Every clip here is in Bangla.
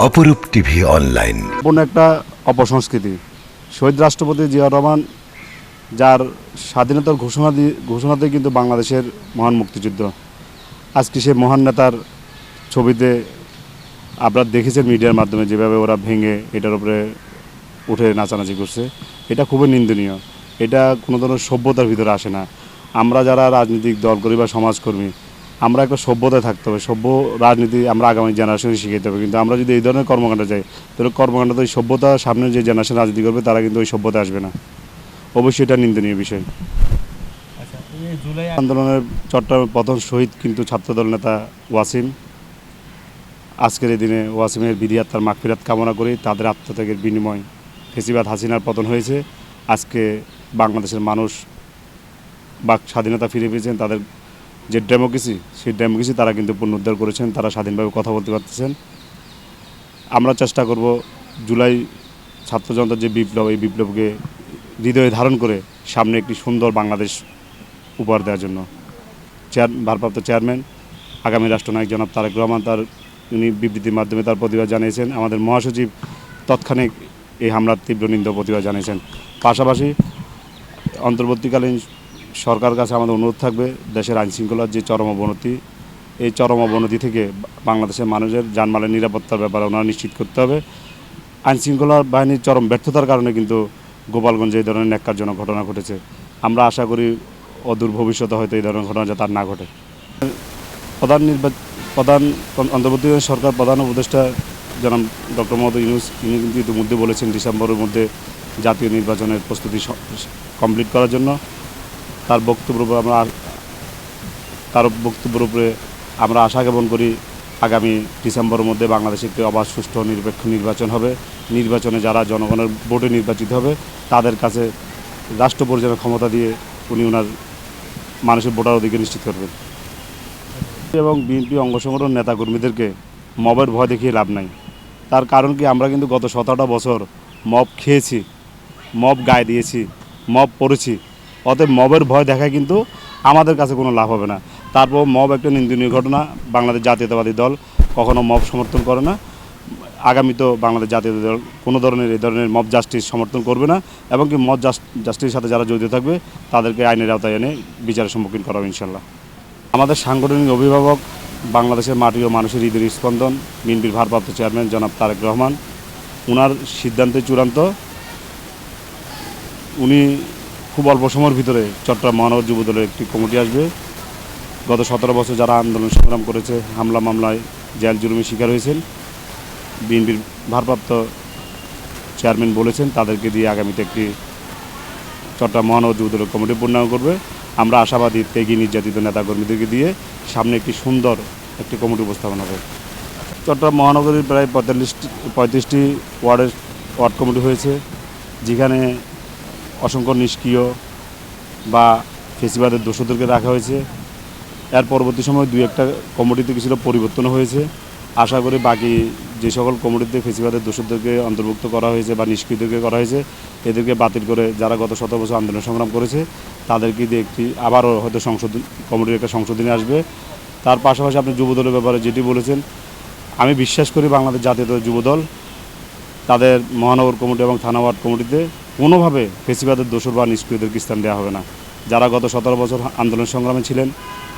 অপরূপ টিভি অনলাইন। সম্পূর্ণ একটা অপসংস্কৃতি। শহীদ রাষ্ট্রপতি জিয়া রহমান, যার স্বাধীনতার ঘোষণা দিয়ে ঘোষণাতে কিন্তু বাংলাদেশের মহান মুক্তিযুদ্ধ। আজকে সে মহান নেতার ছবিতে আপনারা দেখেছেন মিডিয়ার মাধ্যমে যেভাবে ওরা ভেঙে এটার উপরে উঠে নাচানাচি করছে। এটা খুবই নিন্দনীয়। এটা কোনো ধরনের সভ্যতার ভিতরে আসে না। আমরা যারা রাজনৈতিক দল করি বা সমাজকর্মী আমরা একটা সভ্যতায় থাকতে হবে সভ্য রাজনীতি আমরা আগামী জেনারেশনে শিখাইতে হবে। কিন্তু আমরা যদি এই ধরনের কর্মকাণ্ড যাই তাহলে কর্মকাণ্ড তো ওই সভ্যতা সামনে যে জেনারেশন রাজনীতি করবে তারা কিন্তু ওই সভ্যতা আসবে না। অবশ্যই এটা নিন্দনীয় বিষয়। আচ্ছা জুলাই আন্দোলনের চট্টগ্রামের প্রথম শহীদ কিন্তু ছাত্রদল নেতা ওয়াসিম। আজকের এই দিনে ওয়াসিমের বিধি আত্মার মাগফিরাত কামনা করি তাদের আত্মত্যাগের বিনিময় ফেসিবাদ হাসিনার পতন হয়েছে। আজকে বাংলাদেশের মানুষ বাক স্বাধীনতা ফিরে পেয়েছেন তাদের যে ডেমোক্রেসি সেই ডেমোক্রেসি তারা কিন্তু পুনরুদ্ধার করেছেন, তারা স্বাধীনভাবে কথা বলতে পারতেছেন। আমরা চেষ্টা করব জুলাই ছাত্র জনতার যে বিপ্লব, এই বিপ্লবকে হৃদয়ে ধারণ করে সামনে একটি সুন্দর বাংলাদেশ উপহার দেওয়ার জন্য। চেয়ার, ভারপ্রাপ্ত চেয়ারম্যান, আগামী রাষ্ট্রনায়ক জনাব তারেক রহমান তার, উনি বিবৃতির মাধ্যমে তার প্রতিবাদ জানিয়েছেন। আমাদের মহাসচিব তৎক্ষণিক এই হামলার তীব্র নিন্দা প্রতিবাদ জানিয়েছেন। পাশাপাশি অন্তর্বর্তীকালীন সরকার কাছে আমাদের অনুরোধ থাকবে, দেশের আইনশৃঙ্খলার যে চরম অবনতি, এই চরম অবনতি থেকে বাংলাদেশের মানুষের যানমালের নিরাপত্তার ব্যাপারে ওনারা নিশ্চিত করতে হবে। আইনশৃঙ্খলা বাহিনীর চরম ব্যর্থতার কারণে কিন্তু গোপালগঞ্জে এই ধরনের ন্যাক্কারজনক ঘটনা ঘটেছে। আমরা আশা করি অদূর ভবিষ্যতে হয়তো এই ধরনের ঘটনা যাতে আর না ঘটে। প্রধান নির্বাচন প্রধান অন্তর্বর্তী সরকার প্রধান উপদেষ্টা জনাব ডক্টর মোহাম্মদ ইউনুস তিনি কিন্তু ইতিমধ্যে বলেছেন ডিসেম্বরের মধ্যে জাতীয় নির্বাচনের প্রস্তুতি কমপ্লিট করার জন্য। তার বক্তব্যের উপরে আমরা তার বক্তব্যের উপরে আমরা আশা জ্ঞাপন করি আগামী ডিসেম্বরের মধ্যে বাংলাদেশে একটি অবাধ সুষ্ঠু নিরপেক্ষ নির্বাচন হবে। নির্বাচনে যারা জনগণের ভোটে নির্বাচিত হবে, তাদের কাছে রাষ্ট্র পরিচালনার ক্ষমতা দিয়ে উনি ওনার মানুষের ভোটার অধিকার নিশ্চিত করবেন। এবং বিএনপি অঙ্গ সংগঠন নেতাকর্মীদেরকে মবের ভয় দেখিয়ে লাভ নাই। তার কারণ কি? আমরা কিন্তু গত সতেরোটা বছর মব খেয়েছি, মব গায়ে দিয়েছি, মব পড়েছি। অতএব মবের ভয় দেখায় কিন্তু আমাদের কাছে কোনো লাভ হবে না। তারপর মব একটা নিন্দনীয় ঘটনা, বাংলাদেশ জাতীয়তাবাদী দল কখনো মব সমর্থন করে না। আগামী তো বাংলাদেশ জাতীয় দল কোনো ধরনের এই ধরনের মব জাস্টিস সমর্থন করবে না এবং কি মব জাস্টিসের সাথে যারা জড়িত থাকবে তাদেরকে আইনের আওতায় এনে বিচারের সম্মুখীন করা হবে ইনশাল্লাহ আমাদের সাংগঠনিক অভিভাবক, বাংলাদেশের মাটি ও মানুষের ঈদের স্পন্দন, বিএনপির ভারপ্রাপ্ত চেয়ারম্যান জনাব তারেক রহমান ওনার সিদ্ধান্তে চূড়ান্ত, উনি খুব অল্প সময়ের ভিতরে চট্টগ্রাম মহানগর যুব দলের একটি কমিটি আসবে। গত সতেরো বছর যারা আন্দোলন সংগ্রাম করেছে, হামলা মামলায় জেল জুলুমের শিকার হয়েছেন। বিএনপির ভারপ্রাপ্ত চেয়ারম্যান বলেছেন, তাদেরকে দিয়ে আগামীতে একটি চট্টগ্রাম মহানগর যুব দলের কমিটি পূর্ণাঙ্গ করবে। আমরা আশাবাদী ত্যাগী নির্যাতিত নেতাকর্মীদেরকে দিয়ে সামনে একটি সুন্দর একটি কমিটি উপস্থাপন হবে। চট্টগ্রাম মহানগরীর প্রায় পঁয়তাল্লিশটি, পঁয়ত্রিশটি ওয়ার্ডের ওয়ার্ড কমিটি হয়েছে। যেখানে অসংখ্য নিষ্ক্রিয় বা ফেসিবাদের দোষদেরকে রাখা হয়েছে। এর পরবর্তী সময় দুই একটা কমিটিতে কিছুটা পরিবর্তন হয়েছে। আশা করি বাকি যে সকল কমিটিতে ফেসিবাদের দোষদেরকে অন্তর্ভুক্ত করা হয়েছে বা নিষ্ক্রিয়দেরকে করা হয়েছে, এদেরকে বাতিল করে যারা গত শত বছর আন্দোলন সংগ্রাম করেছে, তাদেরকে দিয়ে একটি আবারও হয়তো সংশোধন, কমিটির একটা সংশোধনী আসবে। তার পাশাপাশি আপনি যুবদলের ব্যাপারে যেটি বলেছেন, আমি বিশ্বাস করি বাংলাদেশ জাতীয় যুবদল, তাদের মহানগর কমিটি এবং থানা ওয়ার্ড কমিটিতে কোনোভাবে ফেসিবাদের দোষর বা নিষ্ক্রিয়দেরকে স্থান দেওয়া হবে না। যারা গত সতেরো বছর আন্দোলন সংগ্রামে ছিলেন,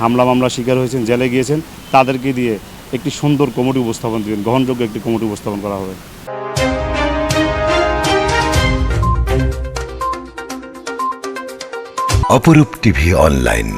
হামলা মামলা শিকার হয়েছেন, জেলে গিয়েছেন, তাদেরকে দিয়ে একটি সুন্দর কমিটি উপস্থাপন দিবেন, গ্রহণযোগ্য একটি কমিটি উপস্থাপন করা হবে। অপরূপ টিভি অনলাইন।